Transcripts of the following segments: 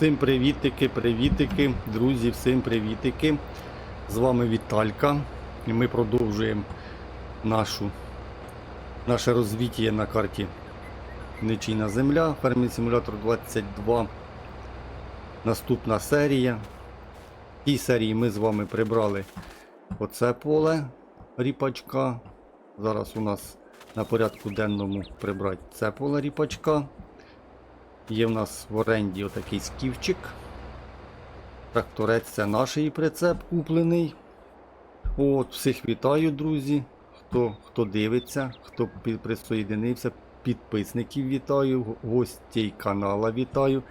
Всім привітики, привітики, друзі, всім привітики. З вами Віталька. І ми продовжуємо нашу, наше розвіття на карті Нечійна Земля, Фермін Симулятор 22. Наступна серія. В тій серії ми з вами прибрали оце поле ріпачка. Зараз у нас на порядку денному прибрати це поле ріпачка. Є в нас в оренді отакий скіфчик. Тракторець це наш її прицеп куплений. От, всіх вітаю, друзі. Хто, хто дивиться, хто присоєдинився, підписників вітаю, го- гостей канала вітаю.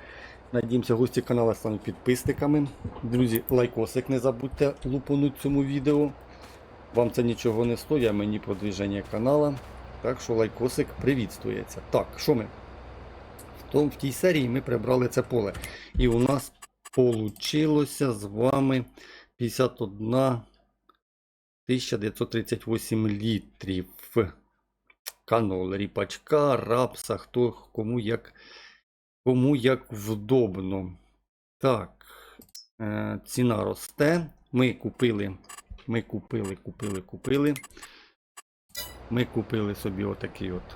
Надіємося, гості каналу стануть підписниками. Друзі, лайкосик не забудьте лупануть цьому відео. Вам це нічого не стоїть, а мені продвіження канала. Так що лайкосик привітствується. Так, що ми? В, том, в тій серії ми прибрали це поле. І у нас вийшло з вами 51 938 літрів. Канол ріпачка, рапса, хто кому як, кому як вдобно. Так, е, ціна росте. Ми купили, ми купили, купили, купили. Ми купили собі отакий от.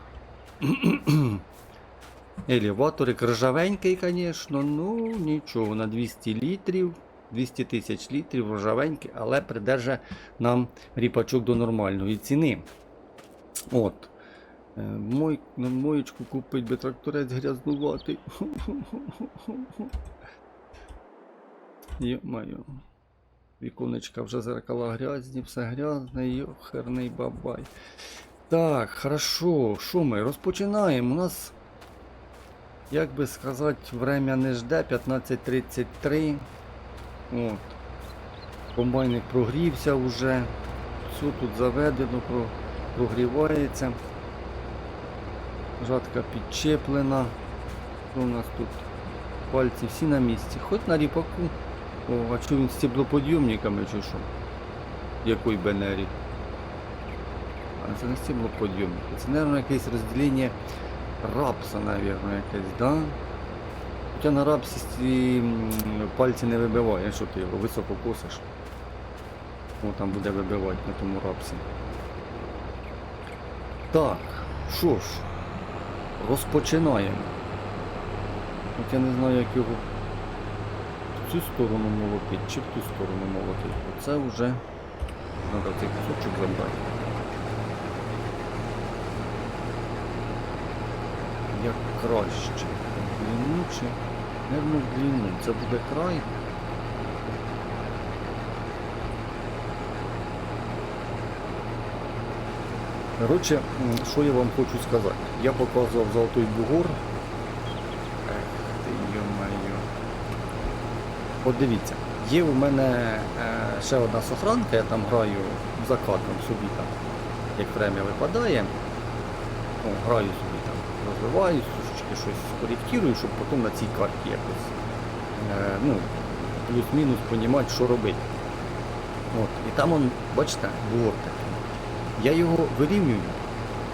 Елеваторик ржавенький, звісно, ну нічого, на 200 літрів, 200 тисяч літрів ржавенький, але придержа нам ріпачок до нормальної ціни. От. Е, Мой, моєчку купить би тракторець грязнуватий. Йо-моє. Віконечка вже зеркала грязні, все грязне, йохерний бабай. Так, хорошо, що ми розпочинаємо? У нас як би сказати, время не жде, 15.33. От. Комбайник прогрівся вже. Все тут заведено, прогрівається. Жатка підчеплена. У нас тут? Пальці всі на місці. Хоч на ріпаку. О, а що він з стеблоподйомниками чи що? Якої бенері? А це не стеблоподйомники. Це, мабуть, якесь розділення рапса, наверное, якесь, да? Хоча на рапсі пальці не вибиває, що ти його високо косиш. О, там буде вибивати на тому рапсі. Так, що ж, розпочинаємо. От я не знаю, як його в цю сторону молотить чи в ту сторону молотить. Оце вже треба цей кусочок забрати. Як краще. В Длину чи? Наверно, в длину. Це буде край. Коротше, що я вам хочу сказати. Я показував Золотой Бугор. От дивіться, є у мене е, ще одна сохранка, я там граю за кадром собі там, як время випадає. О, граю собі там, трошечки щось коректирую, щоб потім на цій карті якось е, ну, плюс-мінус понімати, що робити. От. І там он, бачите, бугор такий. Я його вирівнюю,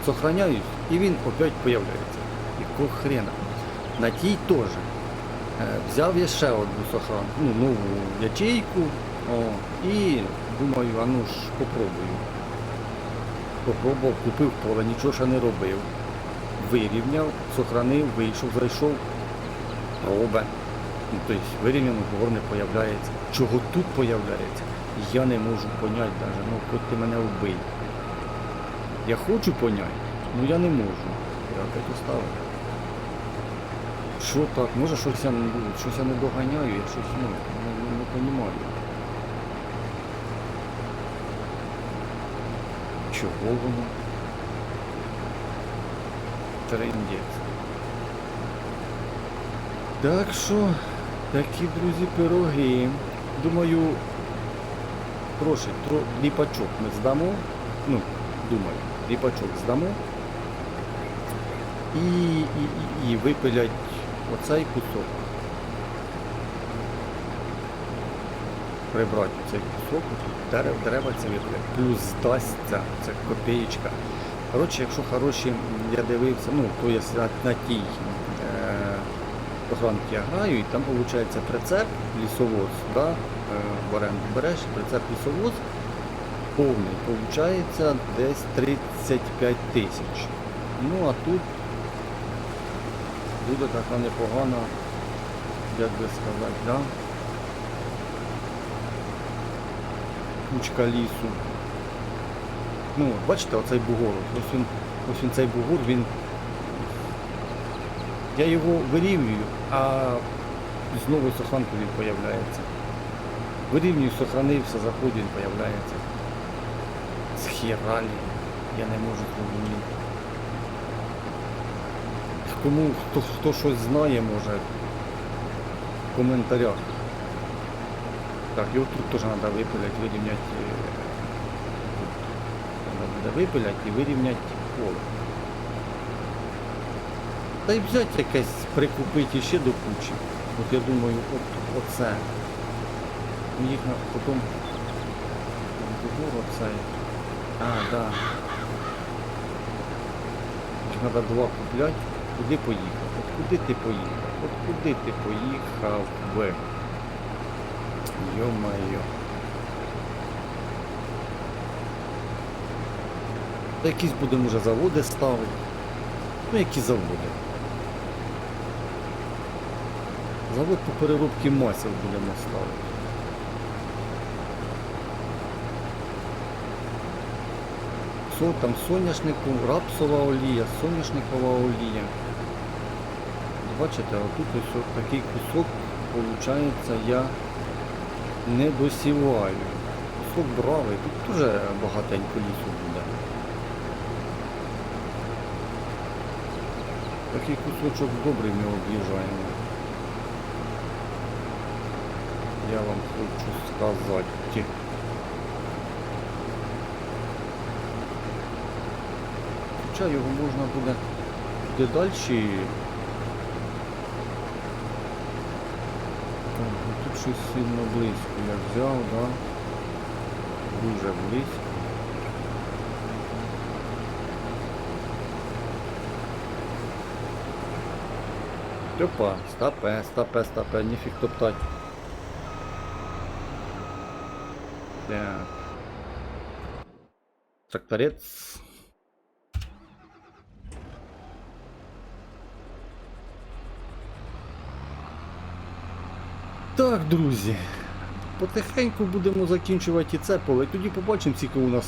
сохраняюсь, і він опять появляється. Якого хрена. На тій теж. Е, взяв я ще одну сохран, ну, нову ячейку. О, і думаю, а ну ж попробую. Попробував, купив поле, нічого ще не робив. Вирівняв, сохранив, вийшов, зайшов. Ну, тобто вирівняно бугор не появляється. Чого тут появляється? Я не можу поняти навіть, ну хоч ти мене вбий. Я хочу поняти, але я не можу. Я опять оставив. Що так? Може щось я, не- щось я не доганяю, я щось ну, не, не, не розумію. Чого воно? Трендець. Так що, такі, друзі, пироги. Думаю, гроші, ліпачок ми здамо. Ну, думаю, ліпачок здамо. І, і, і, і випилять оцей кусок. Прибрати цей кусок, дерева випилять. Плюс здасться, це копієчка. Коротше, якщо хороші, я дивився, ну, то є на, тій е, я граю, і там виходить прицеп, лісовоз, да? е, в оренду береш, прицеп лісовоз повний, виходить десь 35 тисяч. Ну а тут буде така непогана, як би сказати, да? кучка лісу. Ну, бачите, оцей бугор. Ось він, ось він цей бугор, він. Я його вирівнюю, а знову сохранку він появляється. Вирівнюю, сохранився, заходить, він появляється. Схералі. Я не можу зрозуміти. Кому хто, хто щось знає, може в коментарях. Так, його тут теж треба випиляти, вирівняти. Треба буде випиляти і вирівняти поле. Та й взяти якесь прикупити ще до кучі. От я думаю, от оце. Їх потім. Оцей. А, да. Треба два купляти. Куди поїхав? От куди ти поїхав? От куди ти поїхав би? Йо-моє. Якісь будемо вже заводи ставити. Ну які заводи? Завод по переробці масел будемо ставити. Со, там соняшнику, рапсова олія, соняшникова олія. Бачите, отут ось такий кусок, виходить, я не досіваю. Кусок бравий, тут дуже багатенько лісу буде. Такий кусочок добрий ми об'їжджаємо. Я вам хочу сказати. Хоча його можна буде де далі. Тут щось сильно близько я взяв, да? Дуже близько. Опа, стопе, стопе, стопе, нефиг топтать. Так. Тракторец. Так, друзі. Потихеньку будемо закінчувати і це поле. Тоді побачимо, скільки у нас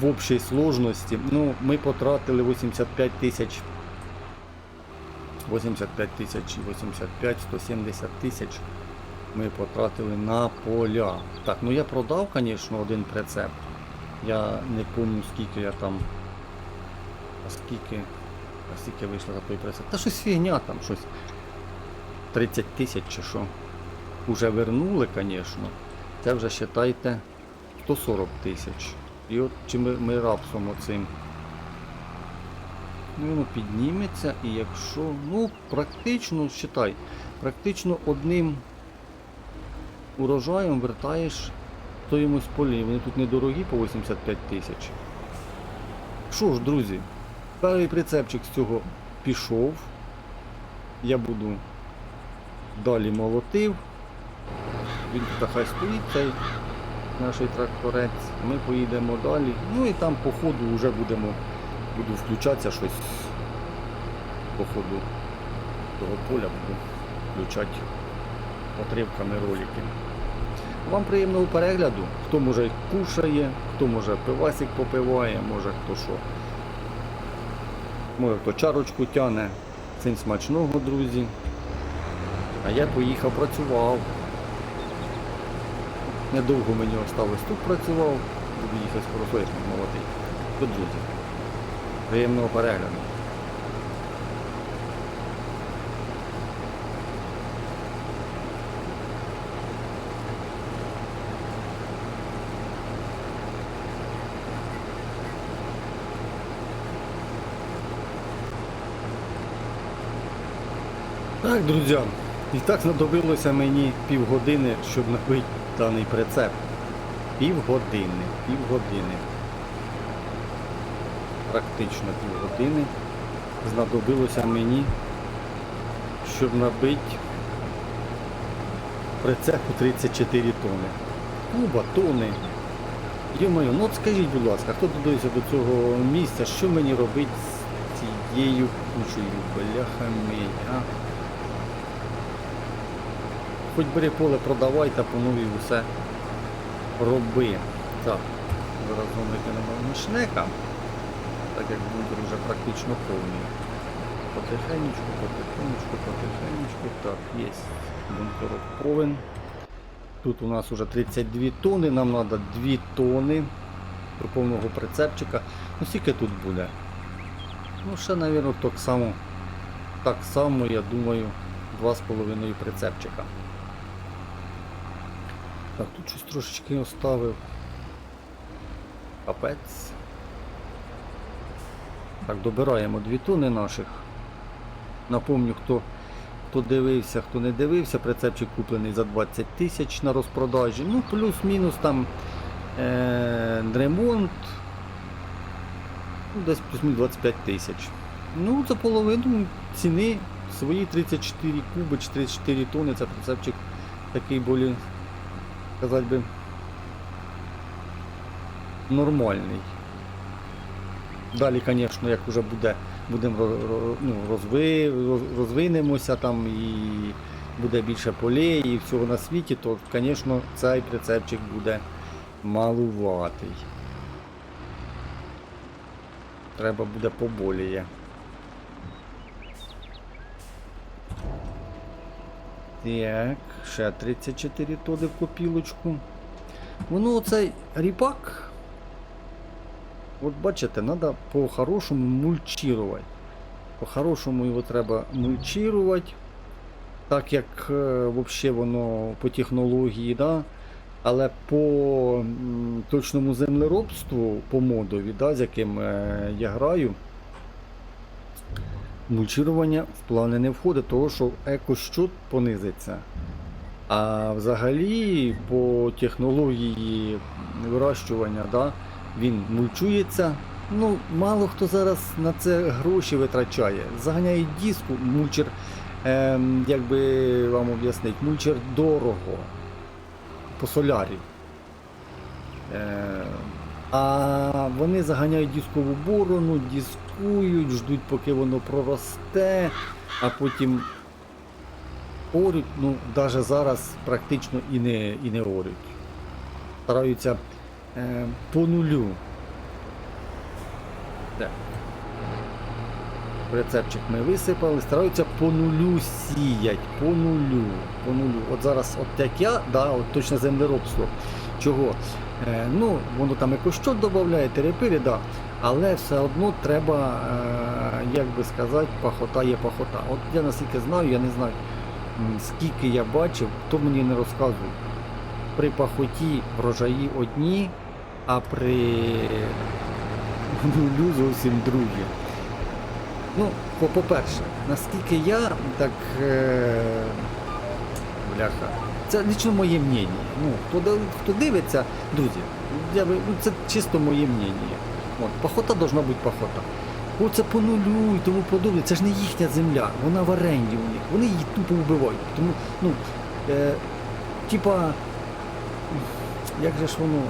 в общій сложності. Ну, ми потратили 85 тисяч 85 тисяч, 85, 170 тисяч ми потратили на поля. Так, ну я продав, звісно, один прицеп. Я не пам'ятаю, скільки я там. А скільки. А скільки вийшло за той прицеп? Та щось фігня там, щось. 30 тисяч чи що. Уже вернули, звісно. Це вже вважайте 140 тисяч. І от чи ми, ми рапсом оцим воно підніметься і якщо, ну, практично, считай, практично одним урожаєм вертаєш стоїмость полі. Вони тут недорогі по 85 тисяч. Що ж, друзі, перший прицепчик з цього пішов. Я буду далі молотив. Він тут хай стоїть цей наш тракторець. Ми поїдемо далі. Ну і там по ходу вже будемо буду включатися щось по ходу того поля буду включати отривками ролики. Вам приємного перегляду, хто може кушає, хто може пивасик попиває, може хто що. Може хто чарочку тяне. Всім смачного, друзі. А я поїхав працював. Недовго мені осталось тут працював, буду їхати скоро соняшник молотий. До друзі. Приємного перегляду. Так, друзі, і так знадобилося мені півгодини, щоб набити даний прицеп. Півгодини, півгодини. Практично півгодини знадобилося мені, щоб набити прицепу 34 тони. Куба, тони. Йомаю, ну от скажіть, будь ласка, хто додивився до цього місця, що мені робити з цією кучею? Бляха мій, а? Хоч бери поле продавай та по новій усе роби. Так, зараз знову викинемо мішнека, так як бункер вже практично повний. Потихенечку, потихенечку, потихенечку. Так, є бункерок повен. Тут у нас уже 32 тони, нам треба 2 тони до повного прицепчика. Ну скільки тут буде? Ну ще, мабуть, так само, так само, я думаю, 2,5 прицепчика. Так, тут щось трошечки оставив. Капець. Так, добираємо 2 тони наших. Напомню, хто, хто дивився, хто не дивився, прицепчик куплений за 20 тисяч на розпродажі. Ну, плюс-мінус там е- ремонт. Ну, десь плюс-мінус 25 тисяч. Ну, за половину ціни свої 34 куби чи 34 тони. Це прицепчик такий болі, сказати би, нормальний. Далі, звісно, як вже буде, будемо ну, розви, розвинемося там і буде більше полей і всього на світі, то, звісно, цей прицепчик буде малуватий. Треба буде поболіє. Так, ще 34 тоди в копілочку. Воно оцей ріпак. От бачите, треба по-хорошому мульчувати. По-хорошому його треба мульчувати. Так як е, вообще воно по технології, да? але по точному землеробству, по модові, да, з яким е, я граю, мульчування в плани не входить, тому що екощут понизиться. А взагалі по технології вирощування, да, він мульчується. Ну, мало хто зараз на це гроші витрачає. Заганяє диску, мульчер, ем, як би вам об'яснити, мульчер дорого по солярі. Е, а вони заганяють дискову борону, дискують, ждуть, поки воно проросте, а потім орють. Ну, навіть зараз практично і не, і не орють. Стараються е, по нулю. Так. Рецепчик ми висипали, стараються по нулю сіять, по нулю, по нулю. От зараз, от як я, да, от точно землеробство. Чого? Е, ну, воно там якось що додає, терепирі, да. Але все одно треба, е, як би сказати, пахота є пахота. От я наскільки знаю, я не знаю, скільки я бачив, хто мені не розказує. При пахоті врожаї одні, а при нулю зовсім другі. Ну, по- по-перше, наскільки я так. Е... Бляха. Це лично моє мнення. Ну, хто, хто дивиться, друзі, я, ну, це чисто моє мнення. От, пахота должна бути пахота. Оце по нулю і тому подобне. Це ж не їхня земля, вона в оренді у них. Вони її тупо вбивають. Тому, ну, е, типа, як же ж воно?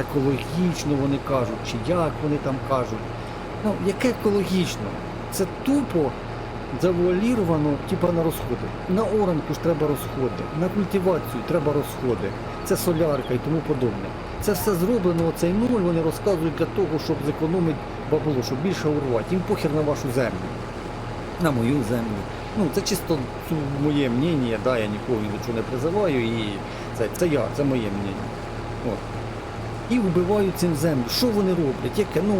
Екологічно вони кажуть, чи як вони там кажуть. Ну, яке екологічно? Це тупо завуаліровано, типа на розходи. На оранку ж треба розходи, на культивацію треба розходи. Це солярка і тому подобне. Це все зроблено, оцей нуль вони розказують для того, щоб зекономити бабло, щоб більше урвати. Їм похер на вашу землю, на мою землю. Ну, це чисто моє мнення, да, я нікого ні до чого не призиваю, і це, це я, це моє мнення. От і вбивають цим землю. Що вони роблять? Яке? Ну,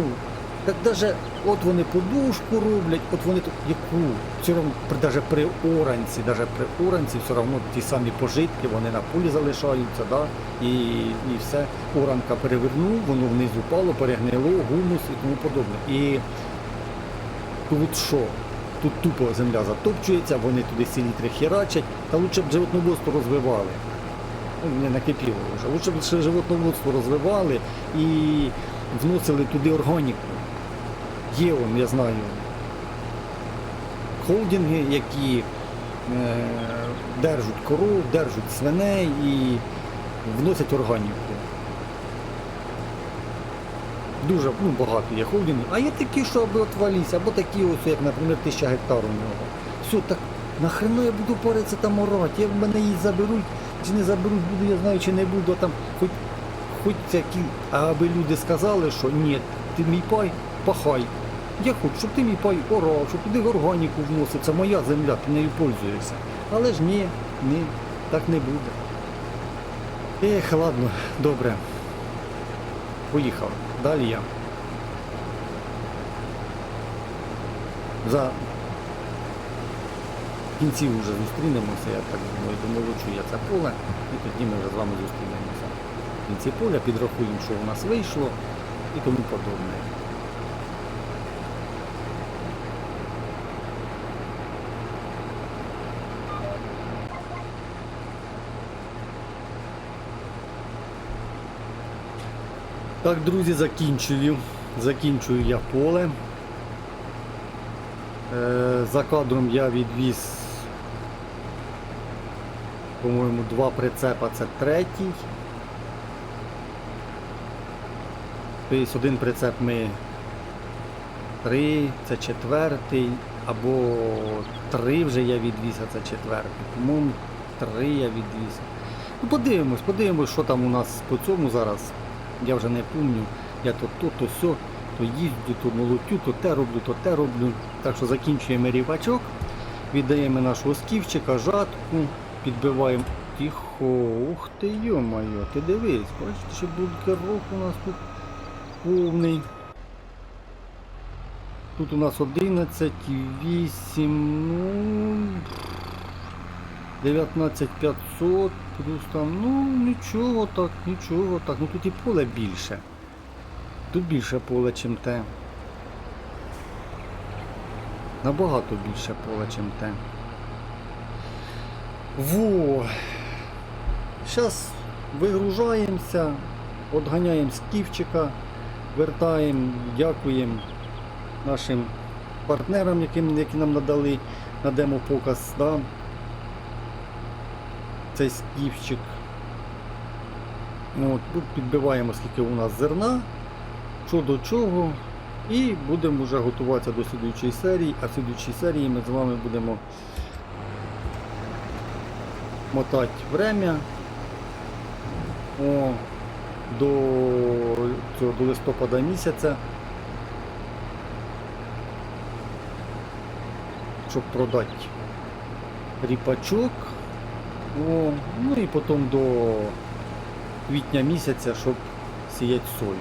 так даже от вони подушку роблять, от вони тут яку? Все одно, навіть при оранці, навіть при оранці все одно ті самі пожитки, вони на полі залишаються, да? і, і все. Оранка перевернув, воно вниз упало, перегнило, гумус і тому подобне. І тут що? Тут тупо земля затопчується, вони туди селітри херачать, та лучше б животноводство розвивали не накипіло вже. Лучше б ще животноводство розвивали і вносили туди органіку. Є он, я знаю. холдинги, які е, держать коров, держать свиней і вносять органіку. Дуже ну, багато є холдингів. А є такі, що аби отваліся, або такі, ось, як, наприклад, тисяча гектар у нього. Все, так нахрена я буду паритися там орати, як мене її заберуть, чи не заберуть, буду, я знаю, чи не буду, там хоч, хоч такі, аби люди сказали, що ні, ти мій пай, пахай. Я хочу, щоб ти мій пай орав, щоб туди органіку вносив, це моя земля, ти нею пользуєшся. Але ж ні, ні, так не буде. Ех, ладно, добре. Поїхав. Далі я. За в кінці вже зустрінемося, я так думаю, домолочу я це поле, і тоді ми вже з вами зустрінемося. В кінці поля підрахуємо, що у нас вийшло і тому подобне. Так, друзі, закінчую. Закінчую я поле. Е, за кадром я відвіз, по-моєму, два прицепа, це третій. Тобто один прицеп ми три, це четвертий, або три вже я відвіз, а це четвертий. По-моєму, три я відвіз. Ну, подивимось, подивимось, що там у нас по цьому зараз. Я вже не пам'ятаю. Я то то, то сьо, то їздю, то молотю, то те роблю, то те роблю. Так що закінчуємо рівачок, віддаємо нашого скіфчика, жатку, підбиваємо. Тихо, ух ти, йо-моє, ти дивись, бачиш, що бункерок у нас тут повний. Тут у нас 11 8, ну 19500 плюс там, ну нічого так, нічого так. Ну тут і поле більше. Тут більше поле, чим те. Набагато більше поле, чим те. Во! Зараз вигружаємося, отганяємо скіфчика, вертаємо, дякуємо нашим партнерам, яким, які нам надали на демо-показ. Да? Цей скіфчик. От, тут підбиваємо, скільки у нас зерна, що до чого. І будемо вже готуватися до слідуючої серії, а в слідуючій серії ми з вами будемо мотати время о, до, цього, до листопада місяця, щоб продати ріпачок. О, ну і потім до квітня місяця, щоб сіяти сою.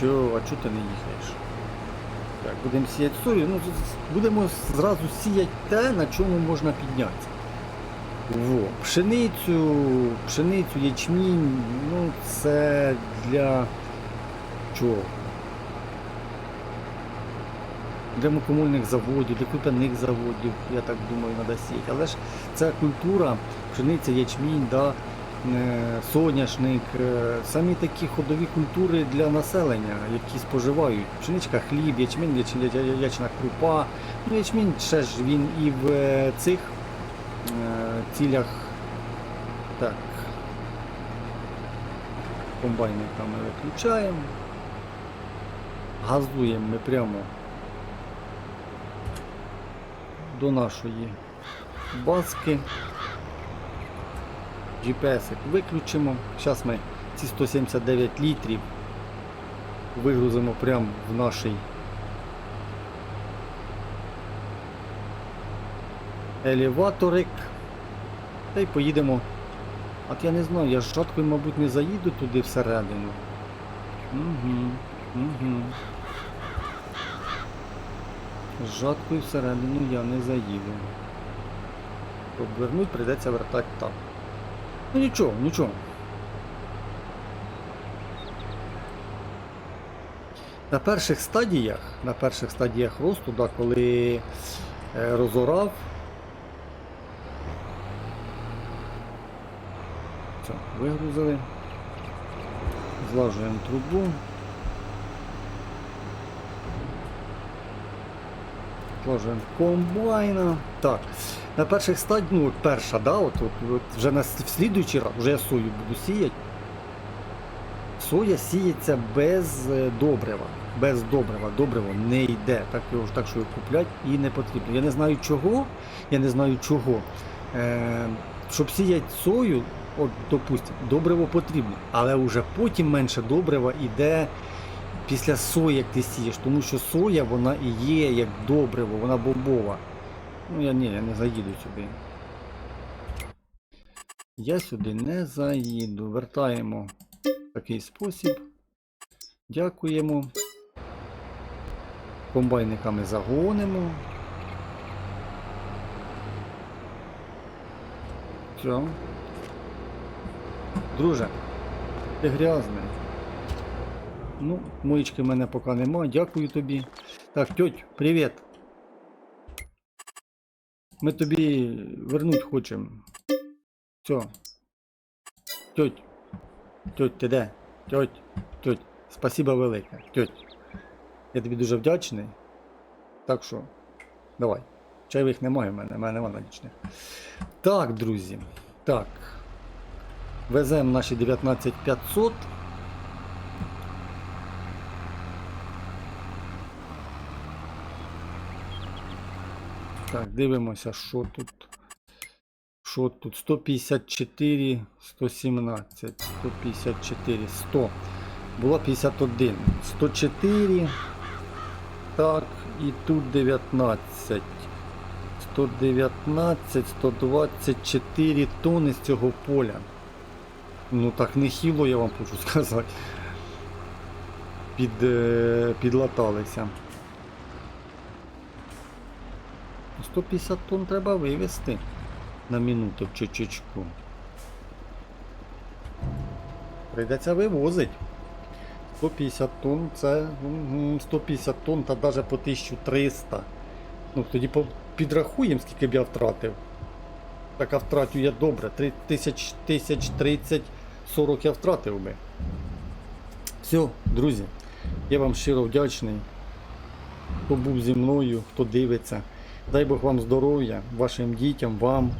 Чого, а чого ти не їхаєш? Так, будемо сіяти сою, ну будемо зразу сіяти те, на чому можна піднятися. Во. Пшеницю, пшеницю, ячмінь, ну це для чого? Для мукомольних заводів, для крупяних заводів, я так думаю, треба сіяти. Але ж ця культура, пшениця, ячмінь, да, соняшник, е, самі такі ходові культури для населення, які споживають. Пшеничка, хліб, ячмінь, ячна крупа. Ну, ячмінь ще ж він і в е, цих е, цілях. Так. Комбайника ми виключаємо. Газуємо ми прямо до нашої базки. GPS виключимо. Зараз ми ці 179 літрів вигрузимо прямо в наш елеваторик. Та й поїдемо. От я не знаю, я з жаткою, мабуть, не заїду туди всередину. Угу, угу. З жаткою всередину я не заїду. Обвернуть, прийдеться вертати так. Ну нічого, нічого. На перших стадіях, на перших стадіях росту, да, коли е, розорав. Все, вигрузили. Злажуємо трубу. покажемо комбайна. Так, на перших стадіях, ну перша, да, от, от, от вже на слідуючий раз, вже я сою буду сіяти. Соя сіється без е, добрива. Без добрива. Добриво не йде. Так його так, що його куплять і не потрібно. Я не знаю чого. Я не знаю чого. Е, щоб сіяти сою, от, допустимо, добриво потрібно, але вже потім менше добрива йде після сої, як ти сієш, тому що соя вона і є як добриво, вона бобова. Ну я ні, я не заїду сюди. Я сюди не заїду. Вертаємо в такий спосіб. Дякуємо. Комбайниками загонимо. Все. Друже, ти грязний. Ну, моїчки в мене поки нема. Дякую тобі. Так, тьоть, привіт. Ми тобі вернуть хочемо. Все. Тьоть. Тьоть, ти де? Тьоть, тьоть, спасибо велике. Тьоть. Я тобі дуже вдячний. Так що, давай. Чайових немає в мене, в мене нема налічних. Так, друзі. Так. Веземо наші 19500. Так, дивимося, що тут. Що тут? 154, 117, 154, 100. Було 51. 104. Так, і тут 19. 119, 124 тони з цього поля. Ну так нехило, я вам хочу сказати. Під, е, підлаталися. 150 тонн треба вивезти на минуту в чечечку. Прийдеться вивозить. 150 тонн це 150 тонн та навіть по 1300. Ну тоді підрахуємо, скільки б я втратив. Так а втратю я добре. 3 тисяч, тисяч 30, 40 я втратив би. Все, друзі, я вам щиро вдячний. Хто був зі мною, хто дивиться. Дай Бог вам здоров'я, вашим дітям, вам.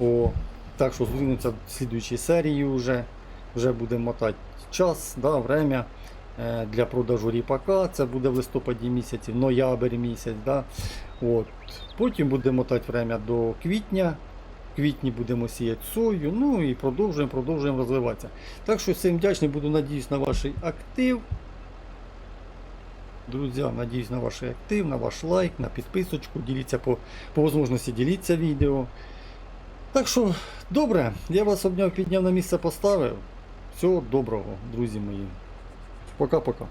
О, так що зустрінемося в слідуючій серії вже. Вже будемо мотати час, да, время е, для продажу ріпака. Це буде в листопаді місяці, ноябрь місяць. Да. От. Потім будемо мотати время до квітня. В квітні будемо сіяти сою, ну і продовжуємо, продовжуємо розвиватися. Так що всім вдячний, буду надіюсь на ваш актив. Друзі, надіюсь на ваш актив, на ваш лайк, на підписочку. Діліться по, по можливості діліться відео. Так що, добре, я вас обняв, підняв на місце поставив. Всього доброго, друзі мої. Пока-пока.